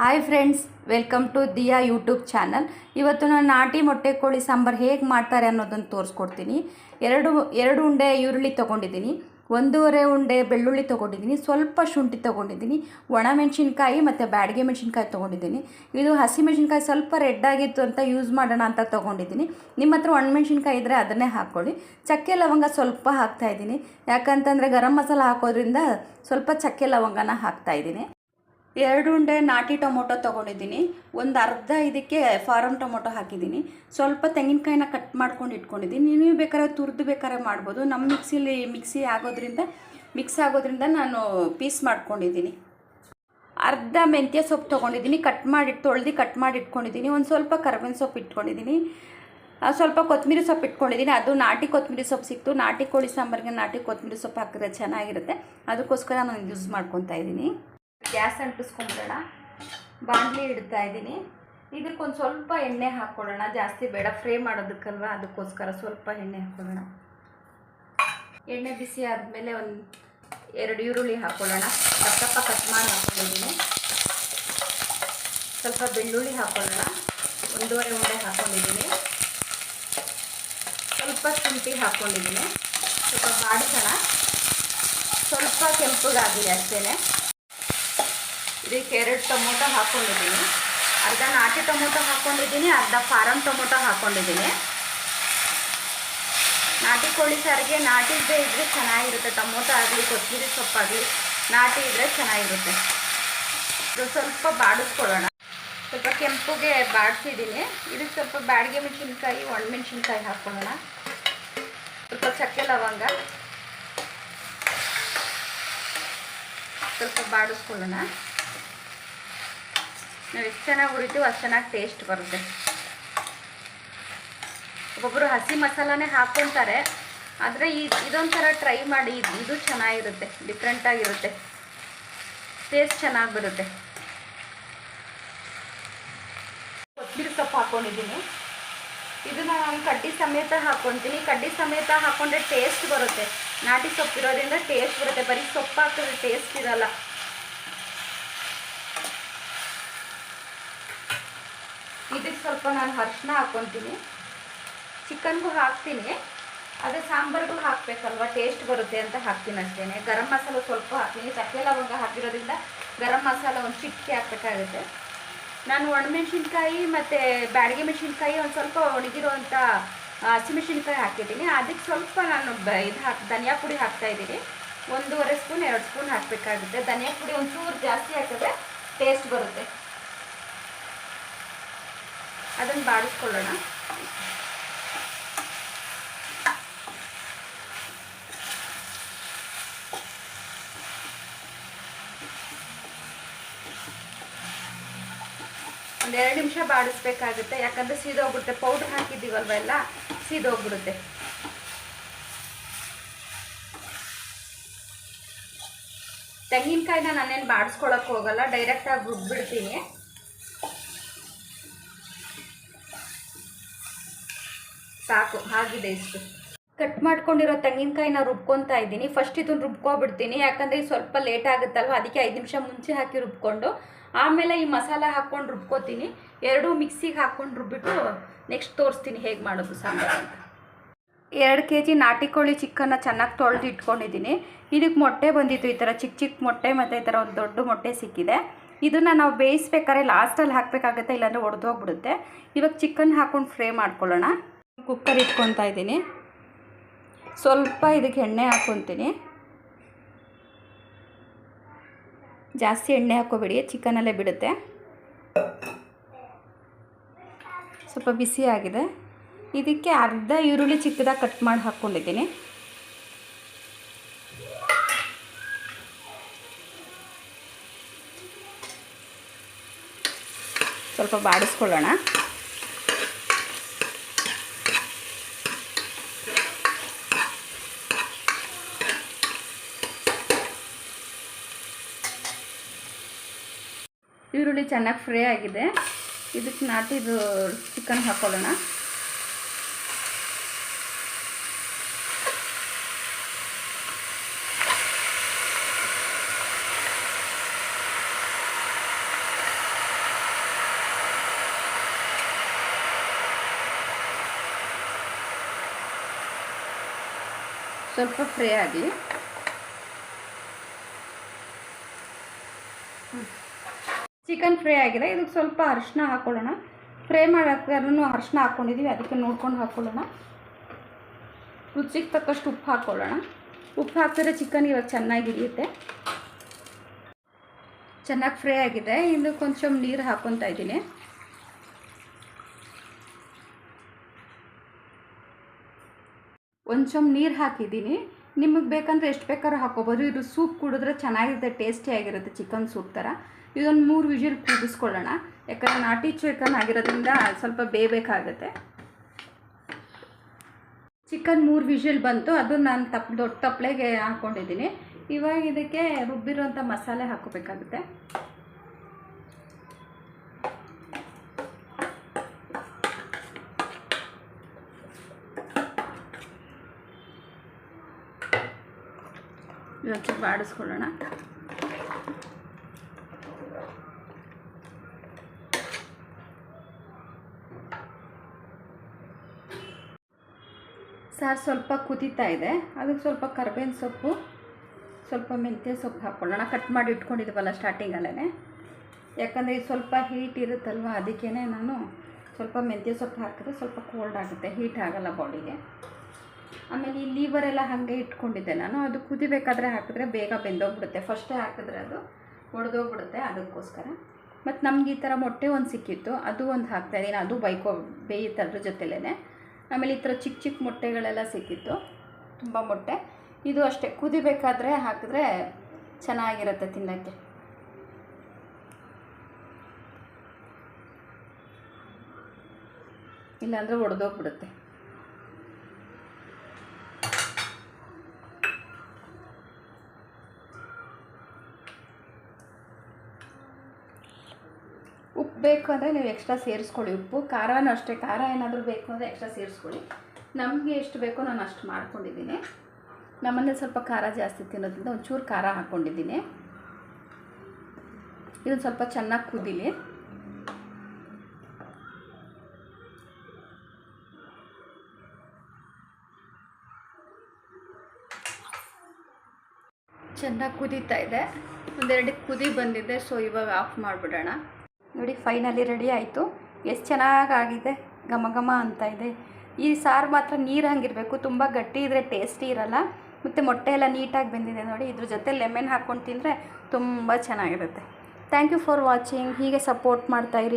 Hi friends welcome to Diya YouTube channel ಇವತ್ತು ನಾನು ನಾಟಿ ಮೊಟ್ಟೆ ಕೋಳಿ ಸಾಂಬಾರು ಹೇಗೆ ಮಾಡ್ತಾರೆ ಅನ್ನೋದನ್ನು ತೋರಿಸ್ಕೊಡ್ತೀನಿ. ಎರಡು ಎರಡು ಉಂಡೆ ಈರುಳ್ಳಿ ತೊಗೊಂಡಿದ್ದೀನಿ. ಒಂದೂವರೆ ಉಂಡೆ ಬೆಳ್ಳುಳ್ಳಿ ತೊಗೊಂಡಿದ್ದೀನಿ. ಸ್ವಲ್ಪ ಶುಂಠಿ ತೊಗೊಂಡಿದ್ದೀನಿ. ಒಣಮೆಣಸಿನ್ಕಾಯಿ ಮತ್ತು ಬ್ಯಾಡಿಗೆ ಮೆಣಸಿನ್ಕಾಯಿ ತೊಗೊಂಡಿದ್ದೀನಿ. ಇದು ಹಸಿ ಮೆಣಸಿನ್ಕಾಯಿ ಸ್ವಲ್ಪ ರೆಡ್ ಆಗಿತ್ತು ಅಂತ ಯೂಸ್ ಮಾಡೋಣ ಅಂತ ತೊಗೊಂಡಿದ್ದೀನಿ. ನಿಮ್ಮ ಹತ್ರ ಒಣಮೆಣಸಿನ್ಕಾಯಿ ಇದ್ದರೆ ಅದನ್ನೇ ಹಾಕ್ಕೊಳ್ಳಿ. ಚಕ್ಕೆ ಲವಂಗ ಸ್ವಲ್ಪ ಹಾಕ್ತಾಯಿದ್ದೀನಿ ಯಾಕಂತಂದರೆ ಗರಂ ಮಸಾಲ ಹಾಕೋದ್ರಿಂದ ಸ್ವಲ್ಪ ಚಕ್ಕೆ ಲವಂಗನ ಹಾಕ್ತಾಯಿದ್ದೀನಿ ಎರಡು ಉಂಡೆ ನಾಟಿ ಟೊಮೊಟೊ ತೊಗೊಂಡಿದ್ದೀನಿ. ಒಂದು ಅರ್ಧ ಇದಕ್ಕೆ ಫಾರಮ್ ಟೊಮೊಟೊ ಹಾಕಿದ್ದೀನಿ. ಸ್ವಲ್ಪ ತೆಂಗಿನಕಾಯಿನ ಕಟ್ ಮಾಡ್ಕೊಂಡು ಇಟ್ಕೊಂಡಿದ್ದೀನಿ. ನೀವು ಬೇಕಾದ್ರೆ ತುರಿದು ಬೇಕಾದ್ರೆ ಮಾಡ್ಬೋದು. ನಮ್ಮ ಮಿಕ್ಸಿಲಿ ಮಿಕ್ಸಿ ಆಗೋದ್ರಿಂದ, ಮಿಕ್ಸ್ ಆಗೋದ್ರಿಂದ ನಾನು ಪೀಸ್ ಮಾಡ್ಕೊಂಡಿದ್ದೀನಿ. ಅರ್ಧ ಮೆಂತ್ಯ ಸೊಪ್ಪು ತೊಗೊಂಡಿದ್ದೀನಿ. ಕಟ್ ಮಾಡಿ ತೊಳೆದು ಕಟ್ ಮಾಡಿ ಇಟ್ಕೊಂಡಿದ್ದೀನಿ. ಒಂದು ಸ್ವಲ್ಪ ಕರ್ಬೇವಿನ ಸೊಪ್ಪು ಇಟ್ಕೊಂಡಿದ್ದೀನಿ. ಸ್ವಲ್ಪ ಕೊತ್ತಂಬರಿ ಸೊಪ್ಪು ಇಟ್ಕೊಂಡಿದ್ದೀನಿ. ಅದು ನಾಟಿ ಕೊತ್ತಂಬರಿ ಸೊಪ್ಪು ಸಿಕ್ತು. ನಾಟಿ ಕೋಳಿ ಸಾಂಬಾರಿಗೆ ನಾಟಿ ಕೊತ್ತಂಬರಿ ಸೊಪ್ಪು ಹಾಕಿದ್ರೆ ಚೆನ್ನಾಗಿರುತ್ತೆ. ಅದಕ್ಕೋಸ್ಕರ ನಾನು ಯೂಸ್ ಮಾಡ್ಕೊತಾ ಇದ್ದೀನಿ. ಗ್ಯಾಸ್ ಅಂಟಿಸ್ಕೊಂಬಿಡೋಣ. ಬಾಣಲಿ ಇಡ್ತಾ ಇದ್ದೀನಿ. ಇದಕ್ಕೊಂದು ಸ್ವಲ್ಪ ಎಣ್ಣೆ ಹಾಕ್ಕೊಳ್ಳೋಣ ಜಾಸ್ತಿ ಬೇಡ, ಫ್ರೈ ಮಾಡೋದಕ್ಕಲ್ವ? ಅದಕ್ಕೋಸ್ಕರ ಸ್ವಲ್ಪ ಎಣ್ಣೆ ಹಾಕ್ಕೊಳ್ಳೋಣ ಎಣ್ಣೆ ಬಿಸಿ ಆದಮೇಲೆ ಒಂದು ಎರಡು ಈರುಳ್ಳಿ ಹಾಕ್ಕೊಳ್ಳೋಣ ಪಕ್ಕಪ್ಪ ಕಟ್ ಮಾಡಿ ಹಾಕ್ಕೊಂಡಿದ್ದೀನಿ. ಸ್ವಲ್ಪ ಬೆಳ್ಳುಳ್ಳಿ ಹಾಕ್ಕೊಳ್ಳೋಣ ಒಂದೂವರೆ ಉಂಡೆ ಹಾಕ್ಕೊಂಡಿದ್ದೀನಿ. ಸ್ವಲ್ಪ ಶುಂಠಿ ಹಾಕ್ಕೊಂಡಿದ್ದೀನಿ. ಸ್ವಲ್ಪ ಬಾಡಿಸೋಣ. ಸ್ವಲ್ಪ ಕೆಂಪುಗಾಗಲಿ ಅಷ್ಟೇ ಇದಕ್ಕೆ ಎರಡು ಟೊಮೊಟೊ ಹಾಕ್ಕೊಂಡಿದ್ದೀನಿ ಅರ್ಧ ನಾಟಿ ಟೊಮೊಟೊ ಹಾಕ್ಕೊಂಡಿದ್ದೀನಿ ಅರ್ಧ ಫಾರಮ್ ಟೊಮೊಟೊ ಹಾಕ್ಕೊಂಡಿದ್ದೀನಿ ನಾಟಿ ಕೋಳಿ ಸಾರಿಗೆ ನಾಟಿದ್ದೇ ಇದ್ದರೆ ಚೆನ್ನಾಗಿರುತ್ತೆ. ಟೊಮೊಟೊ ಆಗಲಿ, ಕೊತ್ತಂಬರಿ ಸೊಪ್ಪಾಗಲಿ ನಾಟಿ ಇದ್ದರೆ ಚೆನ್ನಾಗಿರುತ್ತೆ. ಇದು ಸ್ವಲ್ಪ ಬಾಡಿಸ್ಕೊಳ್ಳೋಣ. ಸ್ವಲ್ಪ ಕೆಂಪುಗೆ ಬಾಡಿಸಿದ್ದೀನಿ. ಇದಕ್ಕೆ ಸ್ವಲ್ಪ ಬ್ಯಾಡಿಗೆ ಮೆಣಸಿನ್ಕಾಯಿ, ಒಣಮೆಣಸಿನ್ಕಾಯಿ ಹಾಕ್ಕೊಳ್ಳೋಣ ಸ್ವಲ್ಪ ಚಕ್ಕೆ ಲವಂಗ. ಸ್ವಲ್ಪ ಬಾಡಿಸ್ಕೊಳ್ಳೋಣ. ನಾವು ಎಷ್ಟು ಚೆನ್ನಾಗಿ ಹುರಿತೀವೋ ಅಷ್ಟು ಚೆನ್ನಾಗಿ ಟೇಸ್ಟ್ ಬರುತ್ತೆ. ಒಬ್ಬೊಬ್ಬರು ಹಸಿ ಮಸಾಲಾನೇ ಹಾಕ್ಕೊತಾರೆ, ಆದರೆ ಈ ಇದೊಂಥರ ಟ್ರೈ ಮಾಡಿ ಇದು ಚೆನ್ನಾಗಿರುತ್ತೆ ಡಿಫ್ರೆಂಟಾಗಿರುತ್ತೆ ಟೇಸ್ಟ್ ಚೆನ್ನಾಗಿ ಬರುತ್ತೆ. ಕೊತ್ತಂಬರಿ ಸೊಪ್ಪು ಹಾಕ್ಕೊಂಡಿದ್ದೀನಿ ಇದನ್ನ ನಾನು ಕಡ್ಡಿ ಸಮೇತ ಹಾಕ್ಕೊತೀನಿ ಕಡ್ಡಿ ಸಮೇತ ಹಾಕ್ಕೊಂಡ್ರೆ ಟೇಸ್ಟ್ ಬರುತ್ತೆ. ನಾಟಿ ಸೊಪ್ಪು ಇರೋದ್ರಿಂದ ಟೇಸ್ಟ್ ಬರುತ್ತೆ. ಬರೀ ಸೊಪ್ಪು ಹಾಕಿದ್ರೆ ಟೇಸ್ಟ್ ಇರಲ್ಲ. ಇದಕ್ಕೆ ಸ್ವಲ್ಪ ನಾನು ಅರ್ಶಿನ ಹಾಕ್ಕೊತೀನಿ ಚಿಕನ್ಗೂ ಹಾಕ್ತೀನಿ. ಅದೇ ಸಾಂಬಾರ್ಗೂ ಹಾಕಬೇಕಲ್ವ? ಟೇಸ್ಟ್ ಬರುತ್ತೆ ಅಂತ ಹಾಕ್ತೀನಿ ಅಷ್ಟೇ ಗರಂ ಮಸಾಲ ಸ್ವಲ್ಪ ಹಾಕ್ತೀನಿ. ಚಕ್ಕೆ ಲವಂಗ ಹಾಕಿರೋದ್ರಿಂದ ಗರಂ ಮಸಾಲ ಒಂದು ಚಿಟ್ಕೆ ಹಾಕ್ಬೇಕಾಗುತ್ತೆ. ನಾನು ಒಣಮೆಣ್ಸಿನ್ಕಾಯಿ ಮತ್ತು ಬ್ಯಾಡಿಗೆ ಮೆಣಸಿನ್ಕಾಯಿ ಒಂದು ಸ್ವಲ್ಪ ಒಣಗಿರುವಂಥ ಹಸಿಮೆಣ್ಸಿನ್ಕಾಯಿ ಹಾಕಿದ್ದೀನಿ. ಅದಕ್ಕೆ ಸ್ವಲ್ಪ ನಾನು ಬ ಇದು ಹಾಕಿ ಧನಿಯಾ ಪುಡಿ ಹಾಕ್ತಾ ಇದ್ದೀನಿ. ಒಂದೂವರೆ ಸ್ಪೂನ್, ಎರಡು ಸ್ಪೂನ್ ಹಾಕಬೇಕಾಗುತ್ತೆ. ಧನಿಯಾ ಪುಡಿ ಒಂಚೂರು ಜಾಸ್ತಿ ಹಾಕಿದ್ರೆ ಟೇಸ್ಟ್ ಬರುತ್ತೆ. ಅದನ್ನು ಬಾಡಿಸ್ಕೊಳ್ಳೋಣ. ಒಂದು ಎರಡು ನಿಮಿಷ ಬಾಡಿಸ್ಬೇಕಾಗುತ್ತೆ. ಯಾಕಂದರೆ ಸೀದೋಗ್ಬಿಡುತ್ತೆ. ಪೌಡ್ರ್ ಹಾಕಿದ್ದೀವಲ್ವ ಎಲ್ಲ? ಸೀದೋಗ್ಬಿಡುತ್ತೆ. ತೆಂಗಿನಕಾಯಿನ ನಾನೇನು ಬಾಡಿಸ್ಕೊಳಕ್ಕೆ ಹೋಗಲ್ಲ. ಡೈರೆಕ್ಟಾಗಿ ರುಬ್ಬಿಡ್ತೀನಿ. ಸಾಕು ಆಗಿದೆ ಇಷ್ಟು. ಕಟ್ ಮಾಡ್ಕೊಂಡಿರೋ ತೆಂಗಿನಕಾಯಿನ ರುಬ್ಕೊತಾ ಇದ್ದೀನಿ. ಫಸ್ಟ್ ಇದನ್ನು ರುಬ್ಕೊಬಿಡ್ತೀನಿ. ಯಾಕಂದರೆ ಸ್ವಲ್ಪ ಲೇಟ್ ಆಗುತ್ತಲ್ವ? ಅದಕ್ಕೆ ಐದು ನಿಮಿಷ ಮುಂಚೆ ಹಾಕಿ ರುಬ್ಕೊಂಡು, ಆಮೇಲೆ ಈ ಮಸಾಲ ಹಾಕ್ಕೊಂಡು ರುಬ್ಕೋತೀನಿ. ಎರಡೂ ಮಿಕ್ಸಿಗೆ ಹಾಕ್ಕೊಂಡು ರುಬ್ಬಿಟ್ಟು ನೆಕ್ಸ್ಟ್ ತೋರಿಸ್ತೀನಿ ಹೇಗೆ ಮಾಡೋದು ಸಾಂಬಾರು ಅಂತ. ಎರಡು ಕೆ ಜಿ ನಾಟಿ ಕೋಳಿ ಚಿಕ್ಕನ್ನ ಚೆನ್ನಾಗಿ ತೊಳೆದು ಇಟ್ಕೊಂಡಿದ್ದೀನಿ. ಇದಕ್ಕೆ ಮೊಟ್ಟೆ ಬಂದಿತ್ತು. ಈ ಥರ ಚಿಕ್ಕ ಚಿಕ್ಕ ಮೊಟ್ಟೆ ಮತ್ತು ಈ ಥರ ಒಂದು ದೊಡ್ಡ ಮೊಟ್ಟೆ ಸಿಕ್ಕಿದೆ. ಇದನ್ನು ನಾವು ಬೇಯಿಸ್ಬೇಕಾದ್ರೆ ಲಾಸ್ಟಲ್ಲಿ ಹಾಕಬೇಕಾಗುತ್ತೆ, ಇಲ್ಲಾಂದರೆ ಒಡೆದೋಗ್ಬಿಡುತ್ತೆ ಇವಾಗ ಚಿಕನ್ ಹಾಕ್ಕೊಂಡು ಫ್ರೈ ಮಾಡ್ಕೊಳ್ಳೋಣ. ಕುಕ್ಕರ್ ಇಟ್ಕೊತಾ ಇದ್ದೀನಿ. ಸ್ವಲ್ಪ ಇದಕ್ಕೆ ಎಣ್ಣೆ ಹಾಕ್ಕೊತೀನಿ ಜಾಸ್ತಿ ಎಣ್ಣೆ ಹಾಕೋಬೇಡಿ, ಚಿಕನಲ್ಲೇ ಬಿಡುತ್ತೆ. ಸ್ವಲ್ಪ ಬಿಸಿ ಆಗಿದೆ. ಇದಕ್ಕೆ ಅರ್ಧ ಈರುಳ್ಳಿ ಚಿಕ್ಕದಾಗಿ ಕಟ್ ಮಾಡಿ ಹಾಕ್ಕೊಂಡಿದ್ದೀನಿ ಸ್ವಲ್ಪ ಬಾಡಿಸ್ಕೊಳ್ಳೋಣ. ಈರುಳ್ಳಿ ಚೆನ್ನಾಗಿ ಫ್ರೈ ಆಗಿದೆ. ಇದಕ್ಕೆ ನಾಟಿದು ಚಿಕನ್ ಹಾಕೊಳ್ಳೋಣ. ಸ್ವಲ್ಪ ಫ್ರೈ ಆಗಲಿ. ಚಿಕನ್ ಫ್ರೈ ಆಗಿದೆ. ಇದಕ್ಕೆ ಸ್ವಲ್ಪ ಅರಿಶಿನ ಹಾಕ್ಕೊಳ್ಳೋಣ ಫ್ರೈ ಮಾಡೋಕ್ಕೂ ಅರಿಶಿನ ಹಾಕ್ಕೊಂಡಿದ್ದೀವಿ ಅದಕ್ಕೆ ನೋಡ್ಕೊಂಡು ಹಾಕ್ಕೊಳ್ಳೋಣ ರುಚಿಗೆ ತಕ್ಕಷ್ಟು ಉಪ್ಪು ಹಾಕ್ಕೊಳ್ಳೋಣ ಉಪ್ಪು ಹಾಕಿದ್ರೆ ಚಿಕನ್ ಇವಾಗ ಚೆನ್ನಾಗಿ ಹಿಡಿಯುತ್ತೆ. ಚೆನ್ನಾಗಿ ಫ್ರೈ ಆಗಿದೆ. ಇನ್ನು ಕೊಂಚ ನೀರು ಹಾಕ್ಕೊತಾ ಇದ್ದೀನಿ. ಒಂದು ನೀರು ಹಾಕಿದ್ದೀನಿ. ನಿಮಗೆ ಬೇಕಂದ್ರೆ ಎಷ್ಟು ಬೇಕಾದ್ರೂ ಹಾಕ್ಕೋಬೋದು ಇದು ಸೂಪ್ ಕುಡಿದ್ರೆ ಚೆನ್ನಾಗಿರುತ್ತೆ ಟೇಸ್ಟಿಯಾಗಿರುತ್ತೆ ಚಿಕನ್ ಸೂಪ್ ಥರ ಇದೊಂದು ಮೂರು ವಿಜಿಲ್ ಕೂಗಿಸ್ಕೊಳ್ಳೋಣ. ಯಾಕಂದರೆ ನಾಟಿ ಚಿಕನ್ ಆಗಿರೋದ್ರಿಂದ ಸ್ವಲ್ಪ ಬೇಯಬೇಕಾಗುತ್ತೆ. ಚಿಕನ್ ಮೂರು ವಿಷಲ್ ಬಂತು. ಅದು ನಾನು ತಪ್ ದೊಡ್ಡ ತಪ್ಪಲೆಗೆ ಹಾಕ್ಕೊಂಡಿದ್ದೀನಿ ಇವಾಗ ಇದಕ್ಕೆ ರುಬ್ಬಿರೋಂಥ ಮಸಾಲೆ ಹಾಕೋಬೇಕಾಗುತ್ತೆ ಸ್ವಲ್ಪ ಬಾಡಿಸ್ಕೊಳ್ಳೋಣ ಸಾರು ಸ್ವಲ್ಪ ಕುದೀತಾ ಇದೆ. ಅದಕ್ಕೆ ಸ್ವಲ್ಪ ಕರ್ಬೇವಿನ ಸೊಪ್ಪು, ಸ್ವಲ್ಪ ಮೆಂತ್ಯ ಸೊಪ್ಪು ಹಾಕ್ಕೊಳ್ಳೋಣ. ಕಟ್ ಮಾಡಿ ಇಟ್ಕೊಂಡಿದ್ವಲ್ಲ ಸ್ಟಾರ್ಟಿಂಗಲ್ಲೇ ಯಾಕಂದರೆ ಇದು ಸ್ವಲ್ಪ ಹೀಟ್ ಇರುತ್ತಲ್ವ ಅದಕ್ಕೇ ನಾನು ಸ್ವಲ್ಪ ಮೆಂತ್ಯ ಸೊಪ್ಪು ಹಾಕಿದ್ರೆ ಸ್ವಲ್ಪ ಕೋಲ್ಡ್ ಆಗುತ್ತೆ ಹೀಟ್ ಆಗಲ್ಲ ಬಾಡಿಗೆ ಆಮೇಲೆ ಈ ಲೀವರ್ ಎಲ್ಲ ಹಾಗೆ ಇಟ್ಕೊಂಡಿದ್ದೆ ನಾನು. ಅದು ಕುದಿಬೇಕಾದ್ರೆ ಹಾಕಿದ್ರೆ ಬೇಗ ಬೆಂದೋಗ್ಬಿಡುತ್ತೆ. ಫಸ್ಟೇ ಹಾಕಿದ್ರೆ ಅದು ಒಡೆದೋಗ್ಬಿಡುತ್ತೆ ಅದಕ್ಕೋಸ್ಕರ. ಮತ್ತು ನಮ್ಗೆ ಈ ಥರ ಮೊಟ್ಟೆ ಒಂದು ಸಿಕ್ಕಿತ್ತು, ಅದು ಒಂದು ಹಾಕ್ತಾಯಿದ್ದೀನಿ ಅದು ಬೈಕೋ ಬೇಯುತ್ತೆ ಅದ್ರ ಜೊತೆಲೇ ಆಮೇಲೆ ಈ ಥರ ಚಿಕ್ಕ ಚಿಕ್ಕ ಮೊಟ್ಟೆಗಳೆಲ್ಲ ಸಿಕ್ಕಿತ್ತು. ತುಂಬ ಮೊಟ್ಟೆ. ಇದು ಅಷ್ಟೇ. ಕುದಿಬೇಕಾದ್ರೆ ಹಾಕಿದ್ರೆ ಚೆನ್ನಾಗಿರುತ್ತೆ ತಿನ್ನೋಕ್ಕೆ. ಇಲ್ಲಾಂದರೆ ಒಡೆದೋಗ್ಬಿಡುತ್ತೆ ಉಪ್ಪು ಬೇಕು ಅಂದರೆ ನೀವು ಎಕ್ಸ್ಟ್ರಾ ಸೇರಿಸ್ಕೊಳ್ಳಿ. ಉಪ್ಪು, ಖಾರನೂ ಅಷ್ಟೇ. ಖಾರ ಏನಾದರೂ ಬೇಕು ಅಂದರೆ ಎಕ್ಸ್ಟ್ರಾ ಸೇರಿಸ್ಕೊಳ್ಳಿ. ನಮಗೆ ಎಷ್ಟು ಬೇಕೋ ನಾನು ಅಷ್ಟು ಮಾಡ್ಕೊಂಡಿದ್ದೀನಿ. ನಮ್ಮಲ್ಲಿ ಸ್ವಲ್ಪ ಖಾರ ಜಾಸ್ತಿ ತಿನ್ನೋದ್ರಿಂದ ಒಂಚೂರು ಖಾರ ಹಾಕ್ಕೊಂಡಿದ್ದೀನಿ. ಇದನ್ನು ಸ್ವಲ್ಪ ಚೆನ್ನಾಗಿ ಕುದೀಲಿ. ಚೆನ್ನಾಗಿ ಕುದೀತಾ ಇದೆ. ಒಂದೆರಡು ಕುದಿ ಬಂದಿದೆ ಸೊ ಇವಾಗ ಆಫ್ ಮಾಡಿಬಿಡೋಣ. ನೋಡಿ ಫೈನಲಿ ರೆಡಿ ಆಯಿತು. ಎಷ್ಟು ಚೆನ್ನಾಗಾಗಿದೆ, ಘಮ ಘಮ ಅಂತ ಇದೆ. ಈ ಸಾರು ಮಾತ್ರ ನೀರು ಹಂಗಿರಬೇಕು, ತುಂಬ ಗಟ್ಟಿ ಇದ್ದರೆ ಟೇಸ್ಟಿ ಇರಲ್ಲ. ಮತ್ತು ಮೊಟ್ಟೆ ಎಲ್ಲ ನೀಟಾಗಿ ಬೆಂದಿದೆ ನೋಡಿ, ಇದ್ರ ಜೊತೆ ಲೆಮೆನ್ ಹಾಕ್ಕೊಂಡು ತಿಂದರೆ ತುಂಬ ಚೆನ್ನಾಗಿರುತ್ತೆ. ಥ್ಯಾಂಕ್ ಯು ಫಾರ್ ವಾಚಿಂಗ್ ಹೀಗೆ ಸಪೋರ್ಟ್ ಮಾಡ್ತಾಯಿರಿ